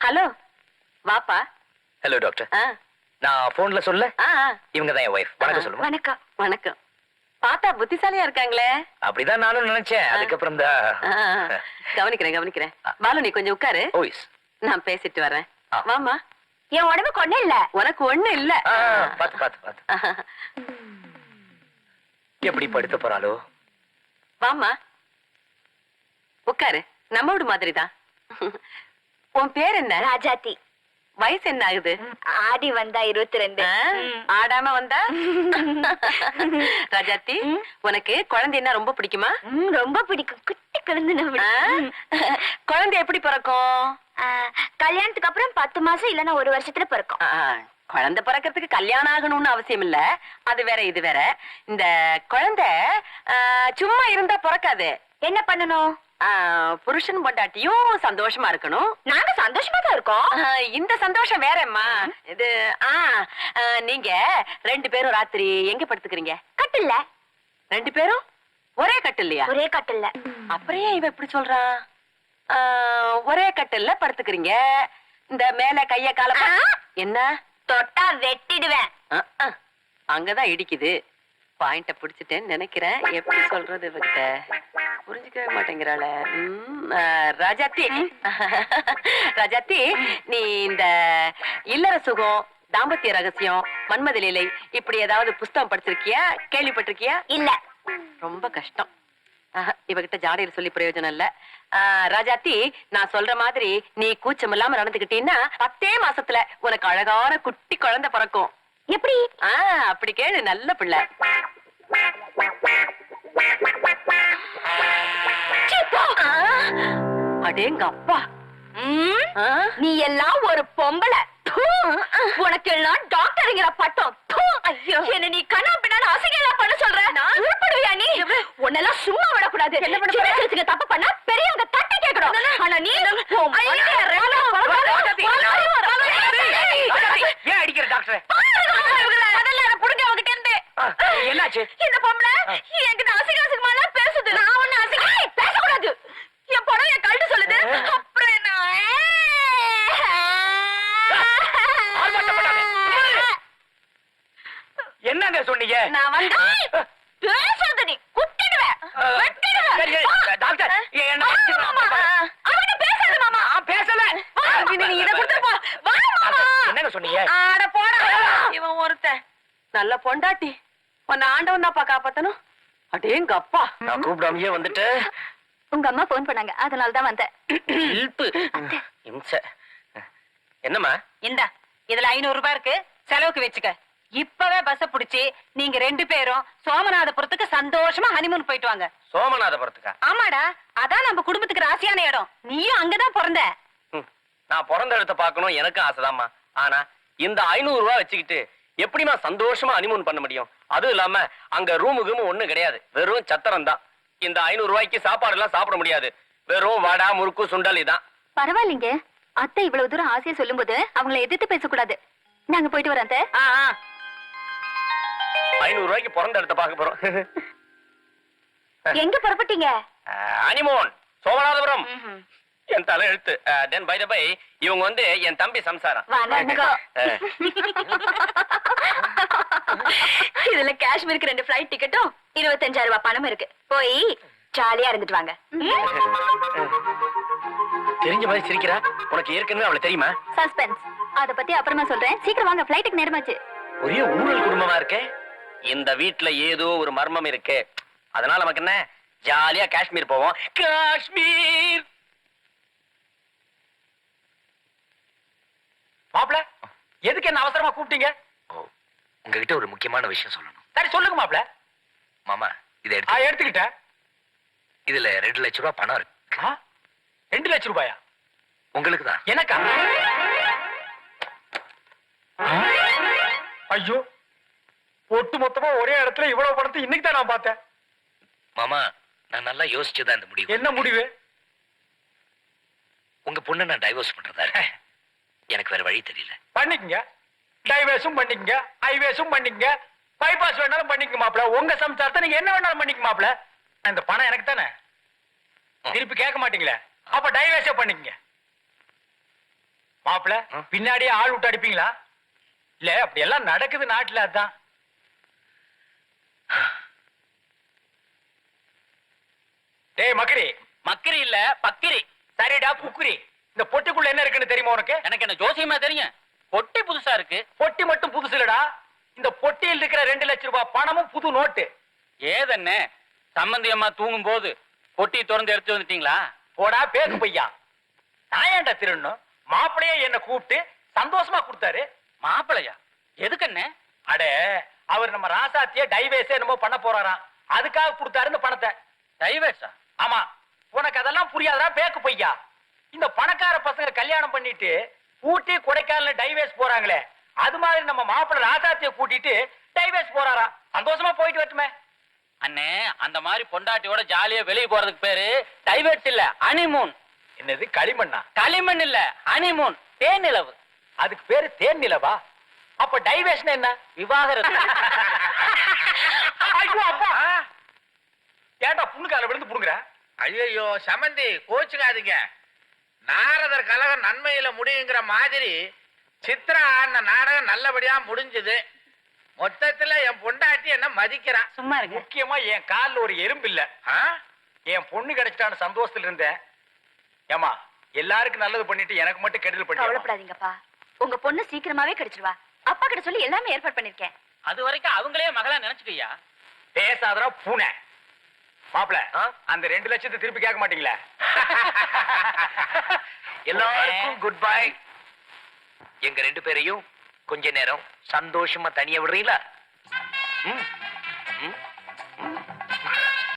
Hello. வாப்பா. Hello doctor ஆ. நான் போன்ல சொல்ல? ஆ ஆ. இவங்க தான் என் ஒய்ஃப் வணக்கம் சொல்லுங்க. வணக்கம் வணக்கம். பார்த்தா புத்திசாலியா இருக்காங்களே? அப்படிதான் நானும் நினைச்சேன். அதுக்கப்புறம் தான். ஆ, ஆ. கவனிக்கிறேன் கவனிக்கிறேன். பாலு நீ கொஞ்சம் உட்காரு. ஓய்ஸ் நான் பேசிட்டு வரேன் ஆ. வாமா என் உடம்புக்கு ஒண்ணும் இல்ல. உனக்கு ஒண்ணு இல்ல. பாத்து பாத்து பாத்து. எப்படி படுத்த போறாளோ? வாமா உட்காரு. நம்ம வீடு மாதிரிதான். உன் பேர் என்ன? ராஜாத்தி. வயசு என்ன ஆகுது? ஆடி வந்தா இருபத்தி ரெண்டு? ஆடாம வந்தா? ராஜாத்தி உனக்கு குழந்தைன்னா ரொம்ப பிடிக்குமா? ரொம்ப பிடிக்கும். குட்டி குழந்தை? குழந்தை எப்படி பிறக்கும்? கல்யாணத்துக்கு அப்புறம் பத்து மாசம் இல்லன்னா ஒரு வருஷத்துல பிறக்கும். குழந்தை பிறக்கிறதுக்கு கல்யாணம் ஆகணும்னு அவசியம் இல்ல. அது வேற இது வேற. இந்த குழந்தை சும்மா இருந்தா பிறக்காது. என்ன பண்ணணும்? புருஷன் பொண்டாட்டியும் சந்தோஷமா இருக்கணும். நாங்க சந்தோஷமா தான் இருக்கோம். இந்த சந்தோஷம் வேறம்மா. இது ஆ நீங்க ரெண்டு பேரும் ராத்திரி எங்க படுத்துக்கிறீங்க? கட்டில்ல. ரெண்டு பேரும்? ஒரே கட்டில்லையா? ஒரே கட்டில்ல. அப்புறம் ஏன் இவ இப்படி சொல்றான் ஒரே கட்டில்ல படுத்துக்கிறீங்க. இந்த மேல கைய கால. என்ன? தொட்டா வெட்டிடுவேன். அங்கதான் இடிக்குது. பாயிண்ட பிடிச்சிட்டேன்னு நினைக்கிறேன். எப்படி சொல்றது இவகிட்ட? புரிஞ்சுக்கவே மாட்டேங்கிறாள. ராஜாத்தி. ராஜாத்தி நீ இந்த இல்லற சுகம் தாம்பத்திய ரகசியம் மன்மத லீலை இப்படி ஏதாவது புஸ்தகம் படிச்சிருக்கியா? கேள்விப்பட்டிருக்கியா? இல்ல. ரொம்ப கஷ்டம். ஆஹா, இவகிட்ட ஜாடையில சொல்லி பிரயோஜனம் இல்ல. ராஜாத்தி நான் சொல்ற மாதிரி நீ கூச்சம் இல்லாம நடந்துக்கிட்டீன்னா பத்தே மாசத்துல உனக்கு அழகான குட்டி குழந்தை பிறக்கும். எப்படி? ஆ அப்படி கேளு நல்ல பிள்ளை. அடேங்க அப்பா? நீ எல்லாம் ஒரு பொம்பளை. உனக்கு எல்லாம் டாக்டருங்கிற பட்டம். என்ன நீ கண்ணா பின்னாடி அசிங்கெல்லாம் பண்ண சொல்ற உருப்படுவியா நீ உன்னெல்லாம் சும்மா விடக்கூடாது என்ன பண்ண தப்பு பண்ணா பெரியவங்க தட்டி கேட்கணும் ஆனா நீ ஏன் அடிக்கிற டாக்டர் முதல்ல அதை புடுங்க அவகிட்ட இருந்து. என்னாச்சு இந்த பொம்பளை என்கிட்ட அசிங்க அசிங்கமாலாம் பேசுது நான் ஒண்ணு அசிங்க ஏய், பேசக்கூடாது என் படம் என் கழுத்து சொல்லுது அப்புறம் என்ன ஆர்ப்பாட்டம் என்னங்க சொன்னீங்க? நான் வந்து பேசாத நீ குத்திடுவேன் வெட்டிடுவேன். டாக்டர், என்ன மாமா. அவகிட்ட பேசாத மாமா. நான் பேசல. நீ நீ இதை கொடுத்துட்டு போ. வா மாமா. என்னங்க சொன்னீங்க? ஆட போடா. இவன் ஒருத்தன். நல்ல பொண்டாட்டி. உன்னை ஆண்டவன் தான்ப்பா காப்பாத்தணும். அடேங்க அப்பா நான் கூப்பிடாமயே வந்துட்டு உங்க அம்மா போன் பண்ணாங்க. அதனால தான் வந்தேன். இம்ச. என்னம்மா? இந்தா இதுல ஐநூறு ரூபாய் இருக்கு. செலவுக்கு வச்சுக்க. இப்பவே பஸ் புடிச்சு நீங்க ரெண்டு பேரும் சோமநாதபுரத்துக்கு சந்தோஷமா ஹனிமூன் போயிட்டு வாங்க. சோமநாதபுரத்துக்கா? ஆமாடா அதான் நம்ம குடும்பத்துக்கு ராசியான இடம். நீயும் அங்கதான் பிறந்த. நான் பிறந்த இடத்த பார்க்கணும் எனக்கும் ஆசைதாம்மா. ஆனா இந்த ஐநூறு ரூபாய் வச்சுக்கிட்டு எப்படிம்மா சந்தோஷமா அனிமூன் பண்ண முடியும்? அதுவும் இல்லாம அங்க ரூமு கீமு ஒண்ணும் கிடையாது. வெறும் சத்திரம் தான். இந்த ஐநூறு ரூபாய்க்கு சாப்பாடு எல்லாம் சாப்பிட முடியாது. வெறும் வடை முறுக்கு சுண்டல் இதான். பரவாயில்லைங்க. அத்தை இவ்வளவு தூரம் ஆசையா சொல்லும்போது அவங்கள எதிர்த்து பேசக்கூடாது. நாங்க போயிட்டு வரோம் அத்தை. ஆ, ஆ. ஐநூறு ரூபாய்க்கு பிறந்த இடத்த பார்க்க போறோம். எங்க புறப்பட்டீங்க? அனிமோன் சோமநாதபுரம். என் தலை எழுத்து. தென் பை பை இவங்க வந்து என் தம்பி சம்சாரம். இதுல காஷ்மீருக்கு ரெண்டு ஃபிளைட் டிக்கெட்டும் இருபத்தஞ்சாயிரம் ரூபாய் பணம் இருக்கு. போய் ஜாலியா இருந்துட்டு வாங்க. தெரிஞ்ச மாதிரி சிரிக்கிறா? உனக்கு ஏற்கனவே அவளை தெரியுமா? சஸ்பென்ஸ் அத பத்தி அப்புறமா சொல்றேன். சீக்கிரம் வாங்க ஃபிளைட்டுக்கு நேரமாச்சு. ஒரே ஊழல் குடும்பமா இருக்கே? இந்த வீட்ல ஏதோ ஒரு மர்மம் இருக்கு. அதனால நமக்கு என்ன? ஜாலியா காஷ்மீர் போவோம். காஷ்மீர்! மாப்ள எதுக்கு என்ன அவசரமா கூப்பிட்டீங்க? உங்ககிட்ட ஒரு முக்கியமான விஷயம் சொல்லணும். சரி சொல்லுங்க மாப்ள மாமா இதை ஆ, எடுத்து எடுத்துக்கிட்டேன். இதுல ரெண்டு லட்சம் ரூபாய் பணம் இருக்கு. ரெண்டு லட்சம் ரூபாயா? உங்களுக்கு தான். எனக்கா? ஐயோ ஒட்டு மொத்தமா ஒரே இடத்துல இவ்வளவு பணத்தை இன்னைக்கு தான் நான் பார்த்தேன். மாமா நான் நல்லா யோசிச்சுதான் இந்த முடிவு. என்ன முடிவு? உங்க பொண்ணை நான் டைவர்ஸ் பண்றதா. எனக்கு வேற வழி தெரியல. பண்ணிக்கங்க. டைவேஸும் பண்ணிக்கங்க. ஹைவேஸும் பண்ணிக்கங்க. பைபாஸ் வேணாலும் பண்ணிக்க மாப்ள உங்க சம்சாரத்தை நீங்க என்ன வேணாலும் பண்ணிக்க மாப்ள இந்த பணம் எனக்கு தானே? திருப்பி கேட்க மாட்டீங்களே? அப்ப டைவேஸே பண்ணிக்கங்க. மாப்பிள பின்னாடியே ஆள் விட்டு அடிப்பீங்களா? இல்ல அப்படி எல்லாம் நடக்குது நாட்டுல அதான். டேய் மக்கரி. மக்கரி இல்ல பக்கிரி. சரிடா குக்குரி. இந்த பொட்டிக்குள்ள என்ன இருக்குன்னு தெரியுமா உனக்கு? எனக்கு என்ன ஜோசியமா தெரியும் பொட்டி புதுசா இருக்கு. பொட்டி மட்டும் புதுசு இல்லடா. இந்த பொட்டியில் இருக்கிற ரெண்டு லட்சம் ரூபாய் பணமும் புது நோட்டு. ஏதண்ணே சம்பந்தி அம்மா தூங்கும் போது பொட்டி திறந்து எடுத்து வந்துட்டீங்களா? போடா பேக்கு பையா. நான் ஏன்டா திருடணும்? மாப்பிளையே என்ன கூப்பிட்டு சந்தோஷமா கொடுத்தாரு. மாப்பிளையா எதுக்கண்ணே அடே அவர் நம்ம ராசாத்திய டைவேஸே என்னமோ பண்ண போறாராம். அதுக்காக கொடுத்தாரு இந்த பணத்தை. டைவர்ஸா? ஆமா. உனக்கு அதெல்லாம் புரியாதடா பேக்கு பையா இந்த பணக்கார பசங்க கல்யாணம் பண்ணிட்டு ஊட்டி கொடைக்கானல் டைவேஸ் போறாங்களே அது மாதிரி நம்ம மாப்பிள்ளை ராசாத்திய கூட்டிட்டு டைவேஸ் போறாராம். சந்தோஷமா போயிட்டு வரட்டுமே. அண்ணே அந்த மாதிரி பொண்டாட்டியோட ஜாலியா வெளிய போறதுக்கு பேரு டைவர்ஸ் இல்ல அனிமூன் என்னது களிமண்ணா? களிமண் இல்ல அனிமூன் தேனிலவு அதுக்கு பேரு தேன் நிலவா? அப்ப டைவேஷன் என்ன? விவாகரத்து. ஐயோ அப்பா. ஏன்டா புண்ணுக்கால விழுந்து புடுங்குற? ஐயோ சமந்தி கோச்சுக்காதீங்க. நாரதர் கழகம் நன்மையில முடியுங்கிற மாதிரி சித்ரா ஆடின நாடகம் நல்லபடியா முடிஞ்சது. மொத்தத்துல என் பொண்டாட்டி என்ன மதிக்கிறான் சும்மா இருங்க. முக்கியமா என் கால்ல ஒரு எறும்பு இல்ல ஆ? என் பொண்ணு கிடைச்சிட்டான்னு சந்தோஷத்துல இருந்தேன். ஏமா எல்லாருக்கும் நல்லது பண்ணிட்டு எனக்கு மட்டும் கெடுதல் பண்ணி கவலைப்படாதீங்கப்பா. உங்க பொண்ணு சீக்கிரமாவே கிடைச்சிருவா. அப்பா கிட்ட சொல்லி எல்லாமே ஏற்பாடு பண்ணிருக்கேன். அது வரைக்கும் அவங்களே மகளா நினைச்சுக்கய்யா பேசாதடா பூனை. மாப்பிள? அந்த ரெண்டு லட்சத்தை திருப்பி கேட்க மாட்டீங்களா? எல்லாருக்கும் குட் பை எங்க ரெண்டு பேரையும் கொஞ்ச நேரம் சந்தோஷமா தனியா விடுறீங்களா? ம்? ம்?